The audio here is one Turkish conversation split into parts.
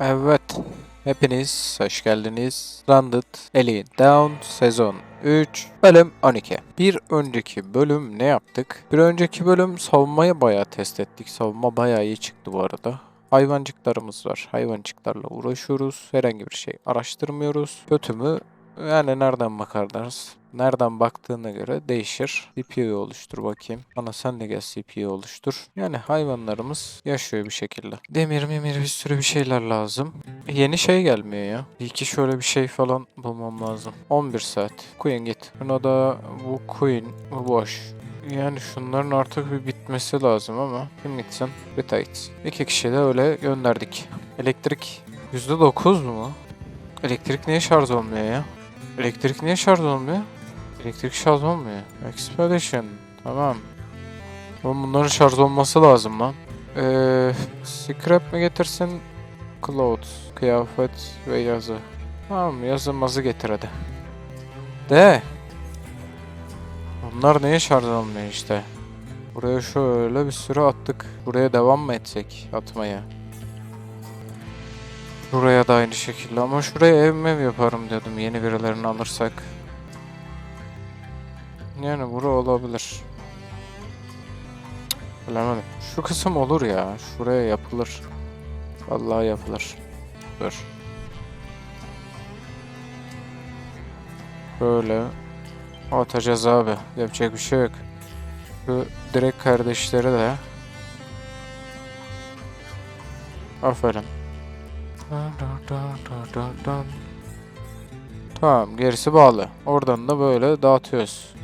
Evet. Hepiniz hoş geldiniz. Stranded Alien Down sezon 3 bölüm 12. Bir önceki bölüm ne yaptık? Bir önceki bölüm savunmayı bayağı test ettik. Savunma bayağı iyi çıktı bu arada. Hayvancıklarımız var. Hayvancıklarla uğraşıyoruz. Herhangi bir şey araştırmıyoruz. Kötü mü? Yani nereden bakarlarız? Nereden baktığına göre değişir. CPU'yu oluştur bakayım. Bana sen de gel CPU oluştur. Yani hayvanlarımız yaşıyor bir şekilde. Demir memir bir sürü bir şeyler lazım. Yeni şey gelmiyor ya. Bir iki şöyle bir şey falan bulmam lazım. 11 saat. Queen git. Buna da bu Queen boş. Yani şunların artık bir bitmesi lazım ama kim gitsin? Gitsin. İki kişi de öyle gönderdik. Elektrik %9 mu? Elektrik niye şarj olmuyor ya? Elektrik niye şarj olmuyor? Elektrik şarj olmuyor. Expedition. Tamam. Oğlum bunların şarj olması lazım lan. Eee... Scrap mi getirsin? Clothes. Kıyafet ve yazı. Tamam yazı mazı getir hadi. De. Bunlar niye şarj olmuyor işte? Buraya şöyle bir sürü attık. Buraya devam mı etsek atmaya? Buraya da aynı şekilde ama şuraya ev mev yaparım diyordum yeni birilerini alırsak. Yani bura olabilir. Bilemedim. Şu kısım olur ya. Şuraya yapılır. Vallahi yapılır. Dur. Böyle atacağız abi. Yapacak bir şey yok. Şu direkt kardeşleri de. Aferin. Tamam gerisi bağlı. Oradan da böyle dağıtıyoruz.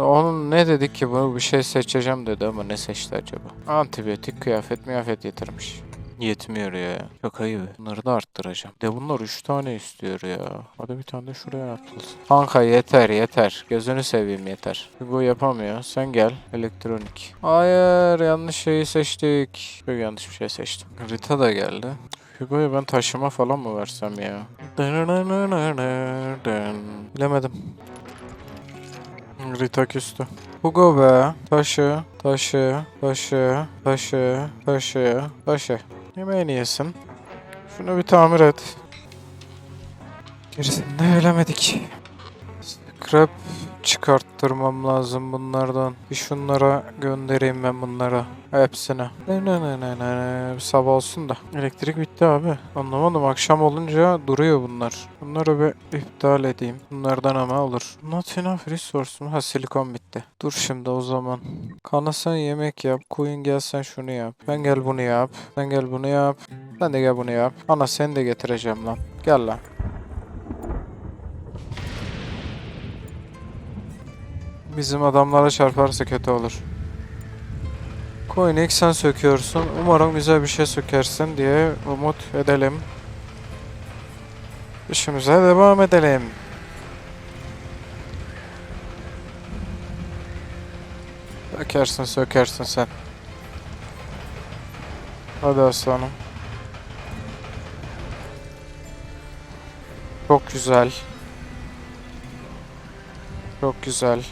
Onun ne dedik ki bunu bir şey seçeceğim dedi ama ne seçti acaba? Antibiyotik kıyafet miyafet getirmiş. Yetmiyor ya. Çok ayıp. Bunları da arttıracağım. De bunlar 3 tane istiyor ya. Hadi bir tane de şuraya atılsın. Kanka yeter yeter. Gözünü seveyim yeter. Bu yapamıyor. Sen gel. Elektronik. Hayır yanlış şeyi seçtik. Çok yanlış bir şey seçtim. Rita da geldi. Hugo'ya ben taşıma falan mı versem ya? Bilemedim. Rita küstü. Hugo be. Taşı, taşı, taşı, taşı, taşı, taşı. Yemeğini yesin. Şunu bir tamir et. Gerisini de bilemedik. Scrap çıkarttırmam lazım bunlardan. Bir şunlara göndereyim ben bunlara. Hepsine. Ne ne ne ne ne ne. Sabah olsun da. Elektrik bitti abi. Anlamadım. Akşam olunca duruyor bunlar. Bunları bir iptal edeyim. Bunlardan ama olur. Not enough resource mu? Ha silikon bitti. Dur şimdi o zaman. Kana sen yemek yap. Queen gel sen şunu yap. Ben gel bunu yap. Sen gel bunu yap. Sen de gel bunu yap. Ana seni de getireceğim lan. Gel lan. Bizim adamlara çarparsa kötü olur. Coin'i sen söküyorsun. Umarım güzel bir şey sökersin diye umut edelim. İşimize devam edelim. Sökersin sökersin sen. Hadi aslanım. Çok güzel. Çok güzel.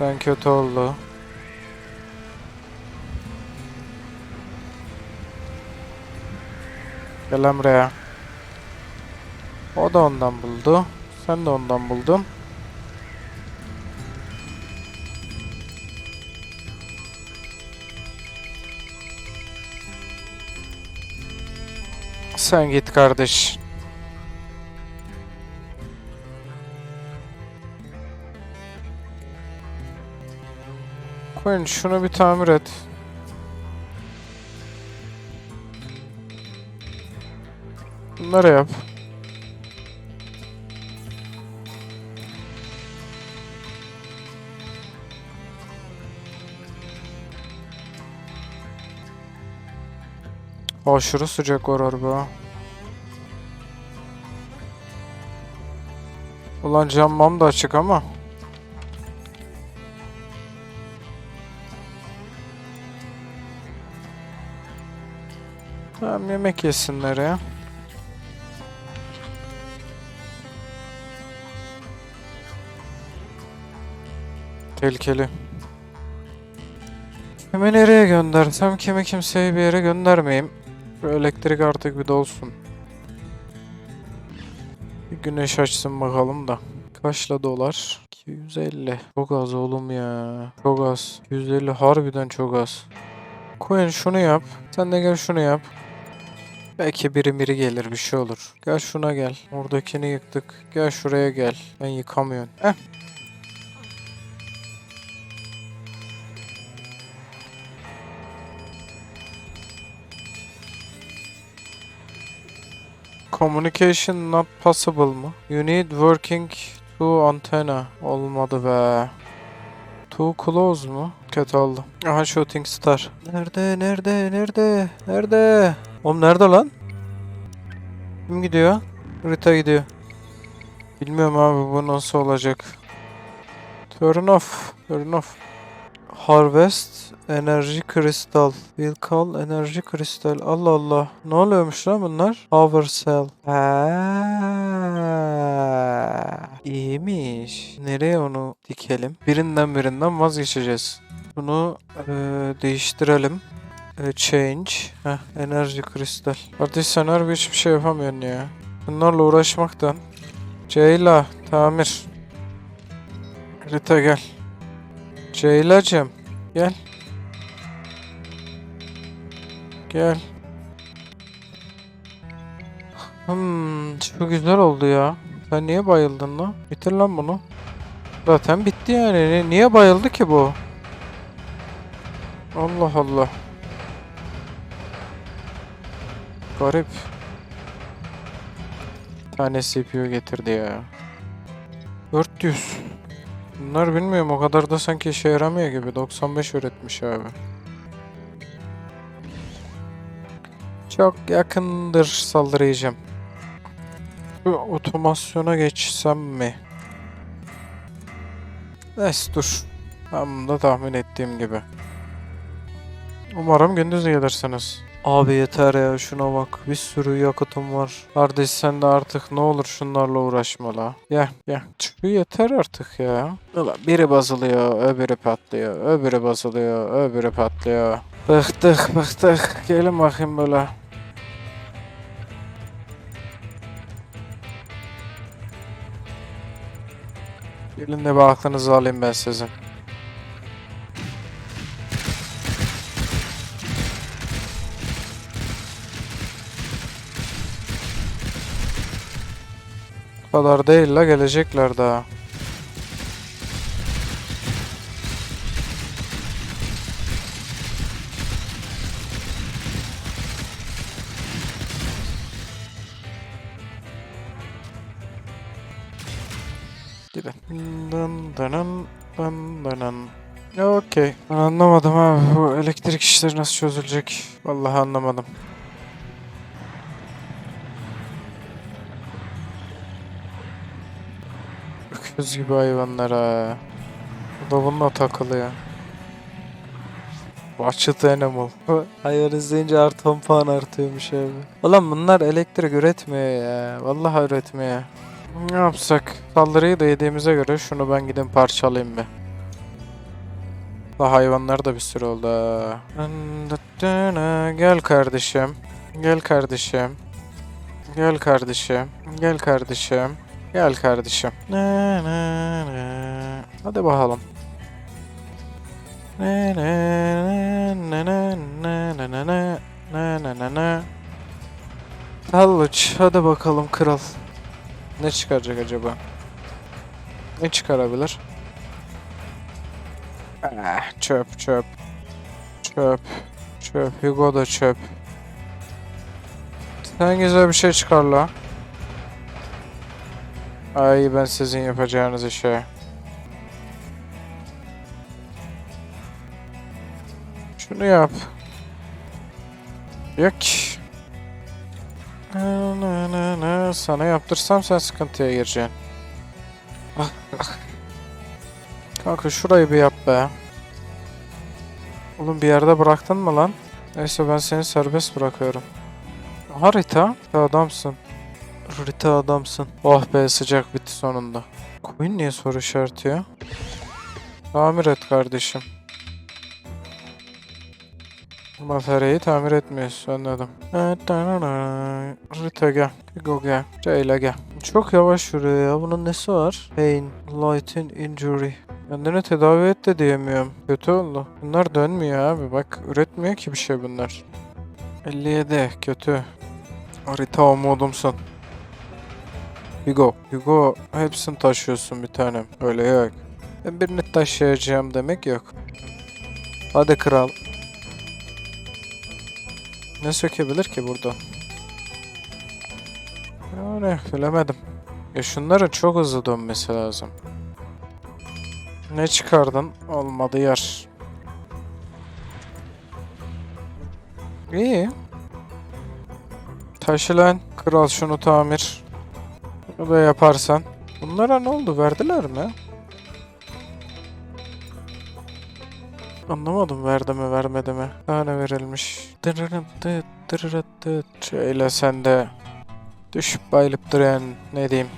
Ben kötü oldu. Gel buraya. O da ondan buldu. Sen de ondan buldun. Sen git kardeş. Koyun şunu bir tamir et. Bunları yap. Aşırı sıcak var harbi. Ulan camam da açık ama. Tamam yemek yesinler ya. Tehlikeli. Kimi nereye göndersem kimi kimseyi bir yere göndermeyeyim. Şu elektrik artık bir dolsun. Bir güneş açsın bakalım da. Kaçla dolar? 250. Çok az oğlum ya. Çok az. 250 harbiden çok az. Koyun şunu yap. Sen de gel şunu yap. Belki biri biri gelir bir şey olur. Gel şuna gel. Oradakini yıktık. Gel şuraya gel. Ben yıkamıyorum. Heh. Communication not possible mı? You need working to antenna. Olmadı be. Too close mu? Kötü oldu. Aha shooting star. Nerede? Nerede? Nerede? Nerede? Oğlum nerede lan? Kim gidiyor? Rita gidiyor. Bilmiyorum abi bu nasıl olacak. Turn off. Turn off. Harvest enerji kristal. Will call enerji kristal. Allah Allah. Ne oluyormuş lan bunlar? Power cell. Ha, iyiymiş. Nereye onu dikelim? Birinden birinden vazgeçeceğiz. Bunu eee, değiştirelim. Eee, change. Heh, enerji kristal. Kardeş sen harbi hiçbir şey yapamıyorsun ya. Bunlarla uğraşmaktan. Ceyla tamir. Rita gel. Ceyla'cığım gel. Gel. Hmm, şu güzel oldu ya. Sen niye bayıldın lan? Bitir lan bunu. Zaten bitti yani. Ni- Niye bayıldı ki bu? Allah Allah. Garip. Bir tane CPU getirdi ya. 400. Bunlar bilmiyorum o kadar da sanki işe yaramıyor gibi. 95 üretmiş abi. Çok yakındır saldıracağım. Bu otomasyona geçsem mi? Neyse dur. Bunu da tahmin ettiğim gibi. Umarım gündüz gelirsiniz. Abi yeter ya şuna bak. Bir sürü yakıtım var. Kardeş sen de artık ne olur şunlarla uğraşma la. Gel gel. Şu yeter artık ya. Ulan biri basılıyor, öbürü patlıyor, öbürü basılıyor, öbürü patlıyor. Bıktık bıktık. Gelin bakayım böyle. Gelin de bir aklınızı alayım ben sizin. Kadar değil la gelecekler daha. Gidin. Dın dının dın dının. Okey. Ben anlamadım abi bu elektrik işleri nasıl çözülecek. Vallahi anlamadım. Öküz gibi hayvanlar ha. Bu da bununla takılıyor. Watched animal. Hayvan izleyince artı 10 puan artıyormuş abi. Ulan bunlar elektrik üretmiyor ya. Vallahi üretmiyor. Ne yapsak? Saldırıyı da yediğimize göre şunu ben gidin parçalayayım bir. La hayvanlar da bir sürü oldu. Gel kardeşim. Gel kardeşim. Gel kardeşim. Gel kardeşim. Gel kardeşim. Na, na, na. Hadi bakalım. Na, na, na, na, na, na, na, na, na, na, na, na. Halluç, hadi bakalım kral. Ne çıkaracak acaba? Ne çıkarabilir? Ah, çöp çöp. Çöp. Çöp. Hugo da çöp. Sen güzel bir şey çıkar la. Ay ben sizin yapacağınız işe. Şunu yap. Yok. Sana yaptırsam sen sıkıntıya gireceksin. Ah, ah. Kanka şurayı bir yap be. Oğlum bir yerde bıraktın mı lan? Neyse ben seni serbest bırakıyorum. Aha Rita. Rita adamsın. Rita adamsın. Oh be sıcak bitti sonunda. Koyun niye soru işareti ya? Tamir et kardeşim. Bataryayı tamir etmiyoruz anladım. Rita gel. Go gel. Jayla gel. Çok yavaş yürüyor ya. Bunun nesi var? Pain. Lighten injury. Kendini tedavi et de diyemiyorum. Kötü oldu. Bunlar dönmüyor abi. Bak üretmiyor ki bir şey bunlar. 57 kötü. Harita umudumsun. Hugo. Hugo hepsini taşıyorsun bir tanem. Öyle yok. Ben birini taşıyacağım demek yok. Hadi kral. Ne sökebilir ki burada? Yani bilemedim. Ya şunların çok hızlı dönmesi lazım. Ne çıkardın? Olmadı yer. İyi. Taşı lan. Kral şunu tamir. Da yaparsan. Bunlara ne oldu? Verdiler mi? Anlamadım verdi mi vermedi mi? Verilmiş. Dıt dırırıt dıt. Şöyle sen de düşüp bayılıp duran ne diyeyim.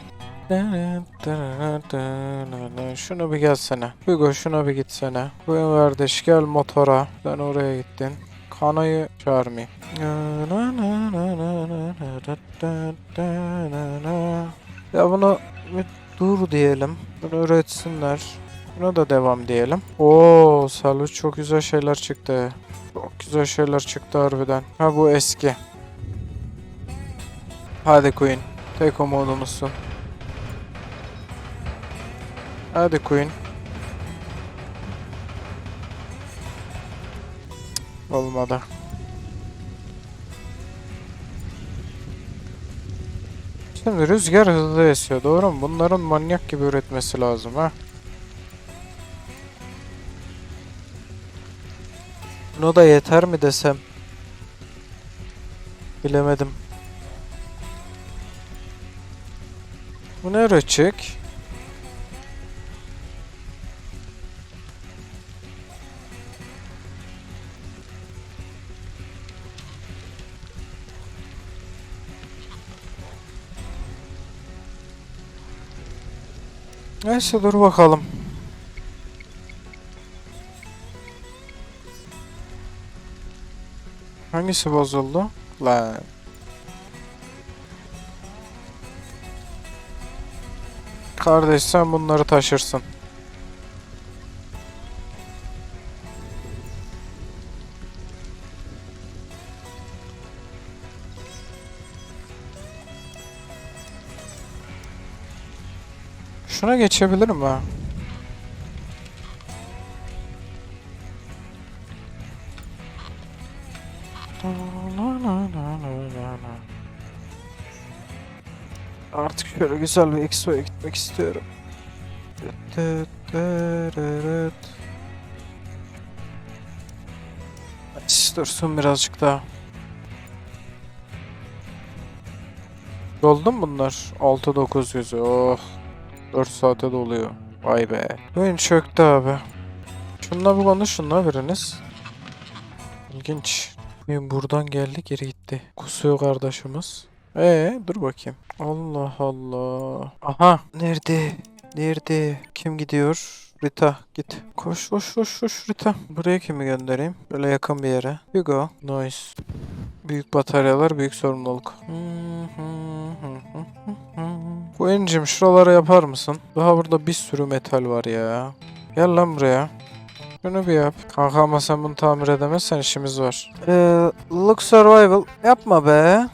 Şunu bir gelsene. Hugo şuna bir gitsene. Buyur kardeş gel motora. Sen oraya gittin. Kanayı çağırmayayım. Ya bir dur diyelim. Bunu üretsinler. Buna da devam diyelim. Oo, Salut çok güzel şeyler çıktı. Çok güzel şeyler çıktı harbiden. Ha bu eski. Hadi Queen. Tek umudumuzsun. Hadi Queen. Olmadı. Şimdi rüzgar hızlı esiyor doğru mu? Bunların manyak gibi üretmesi lazım ha. Buna da yeter mi desem? Bilemedim. Bu ne üretecek? Neyse dur bakalım. Hangisi bozuldu? Lan. Kardeş sen bunları taşırsın. Şuna geçebilirim ha. Artık şöyle güzel bir Expo'ya gitmek istiyorum. Dursun birazcık daha. Doldu mu bunlar? 6-900 oh. 4 saate doluyor. Vay be. Oyun çöktü abi. Şununla bir konuşun biriniz. İlginç. Oyun buradan geldi geri gitti. Kusuyor kardeşimiz. Ee dur bakayım. Allah Allah. Aha. Nerede? Nerede? Kim gidiyor? Rita git. Koş koş koş koş Rita. Buraya kimi göndereyim? Böyle yakın bir yere. Hugo. Nice. Büyük bataryalar büyük sorumluluk. Queen'cim şuralara yapar mısın? Daha burada bir sürü metal var ya. Gel lan buraya. Şunu bir yap. Kanka ama sen bunu tamir edemezsen işimiz var. Eee look survival. Yapma be.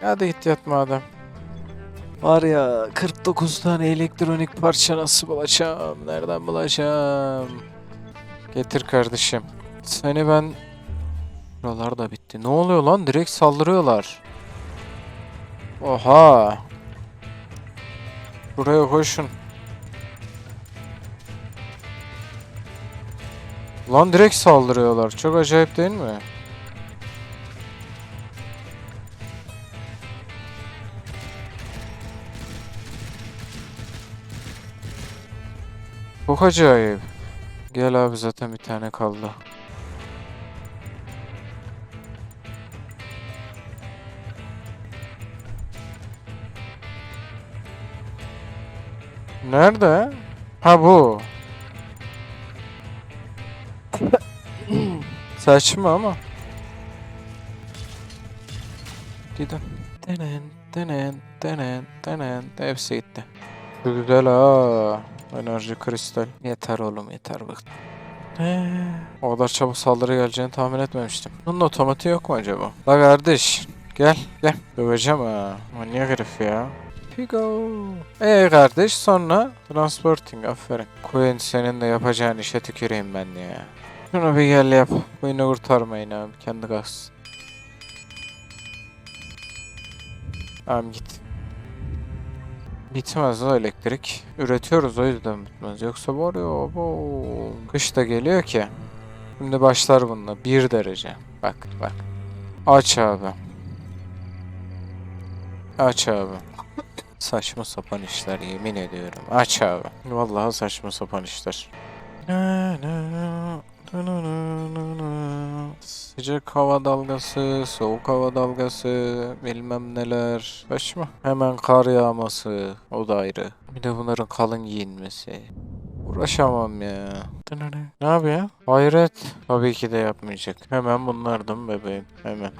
Hadi git yat madem. Var ya 49 tane elektronik parça nasıl bulacağım? Nereden bulacağım? Getir kardeşim. Seni ben... Buralar da bitti. Ne oluyor lan? Direkt saldırıyorlar. Oha. Buraya koşun. Lan direkt saldırıyorlar. Çok acayip değil mi? Çok acayip. Gel abi zaten bir tane kaldı. Nerede? Ha bu. Saçma ama. Gidin. Denen, denen, denen, denen. Hepsi gitti. Güzel ha. Enerji kristal. Yeter oğlum yeter bak. O kadar çabuk saldırı geleceğini tahmin etmemiştim. Bunun otomatiği yok mu acaba? La kardeş. Gel gel. Döveceğim ha. Manyak herif ya. Pigo. Ee kardeş sonra transporting aferin. Queen senin de yapacağın işe tüküreyim ben ya. Şunu bir gel yap. Queen'i kurtarmayın abi. Kendi kalksın. Tamam git. Bitmez o elektrik. Üretiyoruz o yüzden bitmez. Yoksa var ya bu kış da geliyor ki. Şimdi başlar bununla. Bir derece. Bak bak. Aç abi. Aç abi. Saçma sapan işler yemin ediyorum. Aç abi. Vallahi saçma sapan işler. Sıcak hava dalgası, soğuk hava dalgası, bilmem neler. Saçma. Hemen kar yağması, o da ayrı. Bir de bunların kalın giyinmesi. Uğraşamam ya. Ne yapıyor? Hayret. Tabii ki de yapmayacak. Hemen bunlardım bebeğim. Hemen.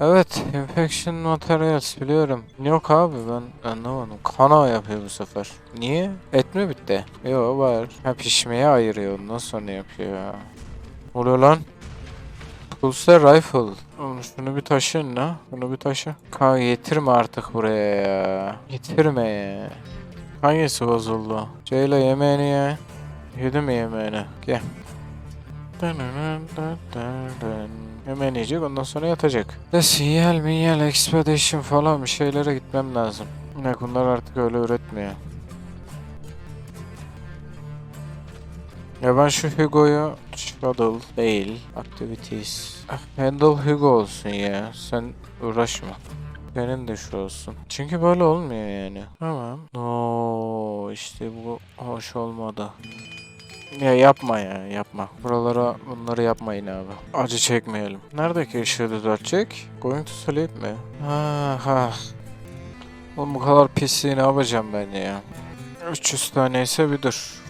Evet. Infection materials biliyorum. Yok abi ben anlamadım. Kana yapıyor bu sefer. Niye? Et mi bitti? Yok var. Ha pişmeye ayırıyor. Ondan sonra yapıyor ya. Oluyor lan? Pulsar Rifle. Oğlum şunu bir taşın la. Bunu bir taşı. Kanka getirme artık buraya ya. Getirme ya. Hangisi bozuldu? Ceyla yemeğini ye. Yedi mi yemeğini? Gel. Hemen yiyecek ondan sonra yatacak. De sinyal minyal expedition falan bir şeylere gitmem lazım. Ne bunlar artık öyle üretmiyor. Ya ben şu Hugo'yu Shuttle değil Activities Ah, Handle Hugo olsun ya sen uğraşma senin de şu olsun. Çünkü böyle olmuyor yani. Tamam. No işte bu hoş olmadı. Ya yapma ya yapma. Buralara bunları yapmayın abi. Acı çekmeyelim. Neredeki ışığı düzeltecek? Going to sleep mi? Ha ha. Oğlum bu kadar pisliği ne yapacağım ben ya? 300 tane ise bir dur.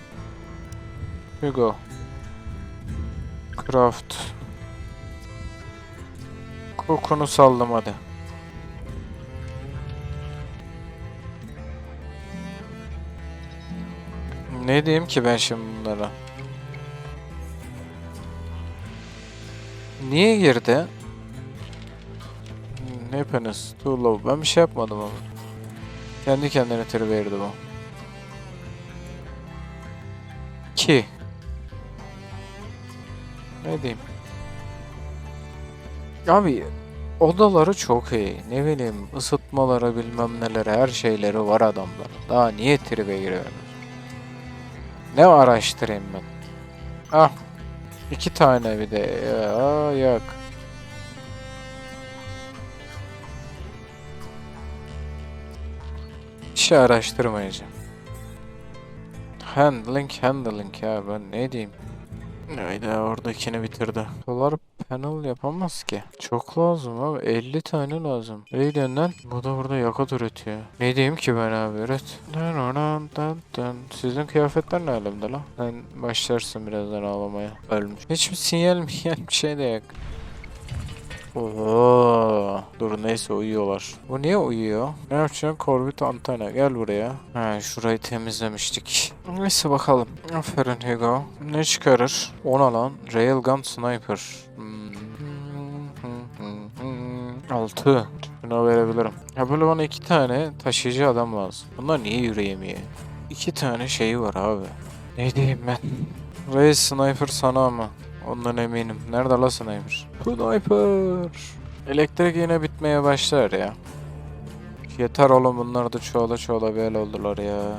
Hugo. Craft. Kokunu saldım hadi. Ne diyeyim ki ben şimdi bunlara? Niye girdi? Ne yapıyorsunuz? Too low. Ben bir şey yapmadım ama. Kendi kendine tır verdi bu. Ki. Ne diyeyim? Abi odaları çok iyi. Ne bileyim ısıtmaları bilmem neleri her şeyleri var adamların. Daha niye tribe giriyorsunuz? Ne araştırayım ben? Ah. iki tane bir de. Ya, yok. Bir şey araştırmayacağım. Handling, handling ya ben ne diyeyim? Hayda oradakini bitirdi. Solar panel yapamaz ki. Çok lazım abi. 50 tane lazım. Lan? Bu da burada yakıt üretiyor. Ne diyeyim ki ben abi üret. Sizin kıyafetler ne alemde lan? Sen başlarsın birazdan ağlamaya. Ölmüş. Hiçbir sinyal minyal bir şey de yok. Oo, dur neyse uyuyorlar. Bu niye uyuyor? Ne yapacaksın? Corbett antena gel buraya. Ha şurayı temizlemiştik. Neyse bakalım. Aferin Hugo. Ne çıkarır? Ona lan. Railgun Sniper. Hmm. 6. Şuna verebilirim. Ya böyle bana iki tane taşıyıcı adam lazım. Bunlar niye yürüyemiyor? İki tane şeyi var abi. Ne diyeyim ben? Rail Sniper sana ama. Ondan eminim. Nerede la sniper? Sniper. Elektrik yine bitmeye başlar ya. Yeter oğlum bunlar da çoğala çoğala böyle oldular ya.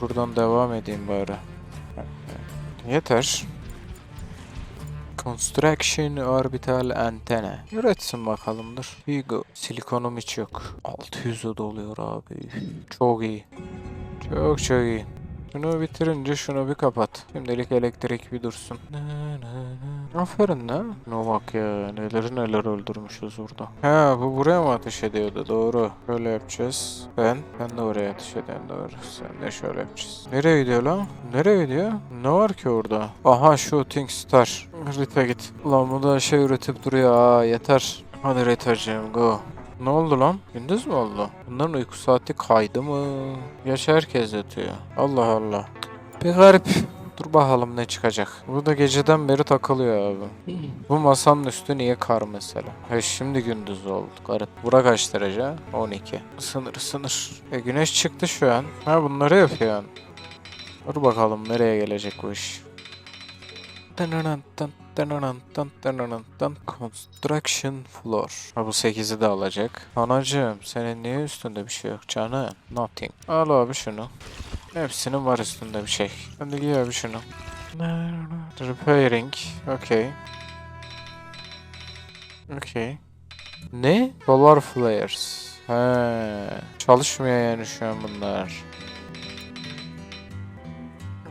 Buradan devam edeyim bari. Yeter. Construction Orbital Antena. Üretsin bakalımdır. Hugo. Silikonum hiç yok. 600'e doluyor abi. Çok iyi. Çok çok iyi. Şunu bitirince şunu bir kapat. Şimdilik elektrik bir dursun. Aferin lan. Ne bak ya neler neler öldürmüşüz burada. Ha bu buraya mı ateş ediyordu? Doğru. Şöyle yapacağız. Ben. Ben de oraya ateş ediyorum doğru. Sen de şöyle yapacağız. Nereye gidiyor lan? Nereye gidiyor? Ne var ki orada? Aha shooting star. Rita git. Lan bu da şey üretip duruyor. Aa yeter. Hadi Rita'cığım go. Ne oldu lan? Gündüz mü oldu? Bunların uyku saati kaydı mı? Yaş herkes yatıyor. Allah Allah. Bir garip. Dur bakalım ne çıkacak. Bu da geceden beri takılıyor abi. Bu masanın üstü niye kar mesela? He şimdi gündüz oldu. Garip. Bura kaç derece? 12. Isınır ısınır. E güneş çıktı şu an. Ha bunları yapıyor. Dur bakalım nereye gelecek bu iş. Dınınıntın, dınınıntın. Construction floor. Ha bu 8'i de alacak. Anacığım senin niye üstünde bir şey yok canım? Nothing. Al abi şunu. Hepsinin var üstünde bir şey. Hadi giy abi şunu. Repairing. Okay. Okay. Ne? Solar flares. He. Çalışmıyor yani şu an bunlar.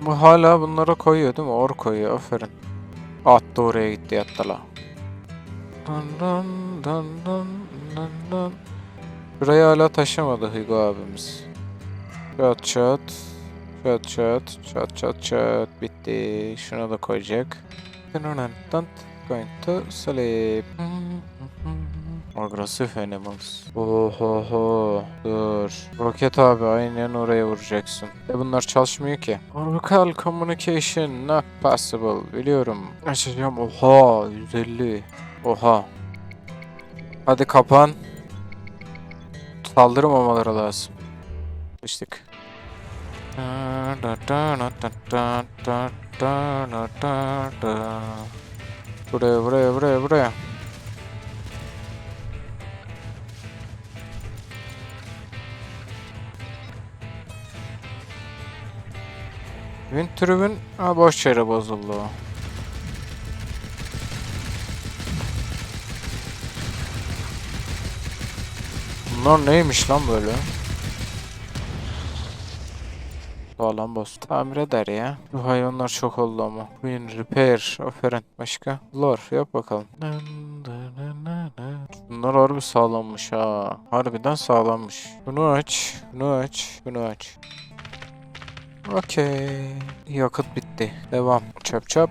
Bu hala bunlara koyuyor değil mi? Or koyuyor. Aferin. Attı oraya gitti yattı la. Dun dun dun dun dun dun. Burayı hala taşımadı Hugo abimiz. Çat çat. Çat çat. Çat çat çat. Bitti. Şuna da koyacak. Going to sleep. Agresif animals. Oho Dur. Roket abi aynen oraya vuracaksın. E bunlar çalışmıyor ki. Orbital communication not possible. Biliyorum. Açacağım. Oha 150. Oha. Hadi kapan. Saldırmamaları lazım. İçtik. Buraya buraya buraya buraya. Wind tribün ha boş yere bozuldu. Bunlar neymiş lan böyle? Sağlam boss. Tamir eder ya. Bu hayvanlar çok oldu ama. Win repair. Aferin. Başka? Lor yap bakalım. Bunlar harbi sağlammış ha. Harbiden sağlammış. Bunu aç. Bunu aç. Bunu aç. Okey. Yakıt bitti. Devam. Çöp çöp.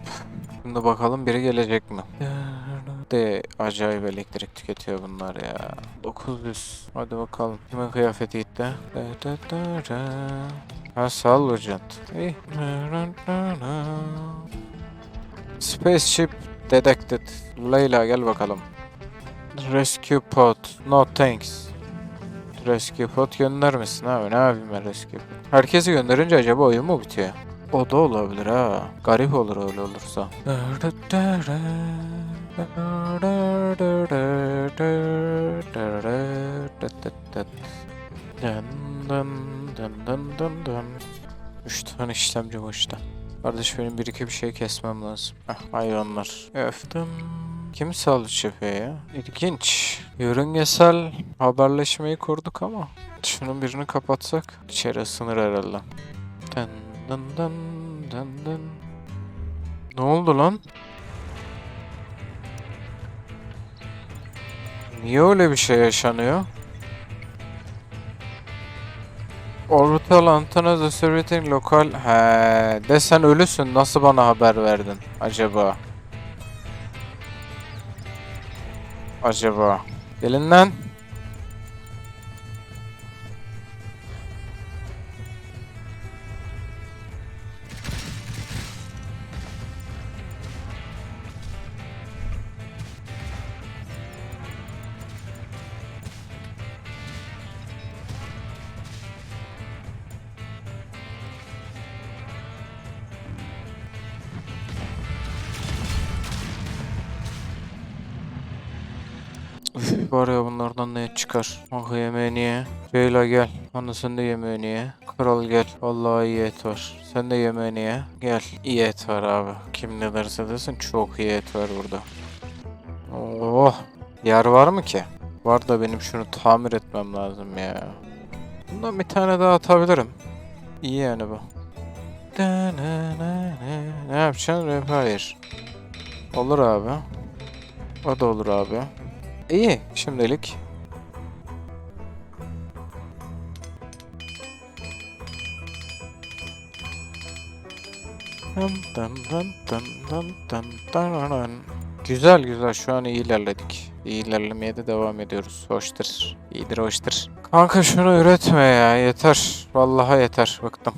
Şimdi bakalım biri gelecek mi? De acayip elektrik tüketiyor bunlar ya. 900. Hadi bakalım. Kimin kıyafeti gitti? Ha sağ ol hocam. Spaceship detected. Leyla gel bakalım. Rescue pod. No thanks. Rescue göndermesin abi. Ne yapayım ben rescue? Herkesi gönderince acaba oyun mu bitiyor? O da olabilir ha. Garip olur öyle olursa. Üç tane işlemci boşta. Kardeş benim bir iki bir şey kesmem lazım. Ah hayvanlar. Öftüm. Kim sağlık yapıyor ya? İlginç. Yörüngesel haberleşmeyi kurduk ama şunun birini kapatsak içeri sınır herhalde. Dın dın dın dın dın. Ne oldu lan? Niye öyle bir şey yaşanıyor? Orbital antenna distributing lokal... He, de sen ölüsün nasıl bana haber verdin acaba? Acaba? Gelin lan. Var ya bunlardan ne çıkar? Ah yemeğini ye. Ceyla gel. Anne sen de yemeğini ye. Kral gel. Vallahi iyi et var. Sen de yemeğini ye. Gel. İyi et var abi. Kim ne derse desin çok iyi et var burada. Oh. Yer var mı ki? Var da benim şunu tamir etmem lazım ya. Bundan bir tane daha atabilirim. İyi yani bu. Ne yapacaksın? Repair. Olur abi. O da olur abi. İyi şimdilik. Güzel güzel şu an iyi ilerledik. İyi ilerlemeye de devam ediyoruz. Hoştur. İyidir hoştur. Kanka şunu üretme ya yeter. Vallahi yeter bıktım.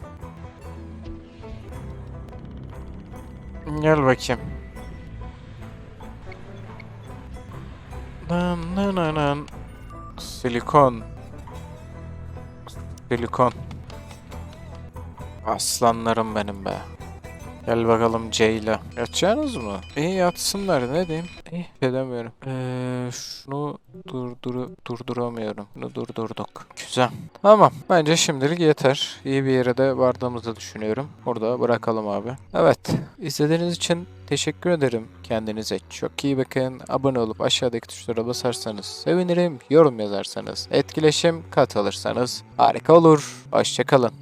Gel bakayım. Nan nan nan nan. Silikon. Silikon. Aslanlarım benim be. Gel bakalım Ceyla. Yatacaksınız mı? İyi yatsınlar ne diyeyim? İyi edemiyorum. Ee, şunu durduru durduramıyorum. Bunu durdurduk. Güzel. Tamam. Bence şimdilik yeter. İyi bir yere de vardığımızı düşünüyorum. Burada bırakalım abi. Evet. İzlediğiniz için teşekkür ederim. Kendinize çok iyi bakın. Abone olup aşağıdaki tuşlara basarsanız sevinirim. Yorum yazarsanız, etkileşim katılırsanız harika olur. Hoşçakalın.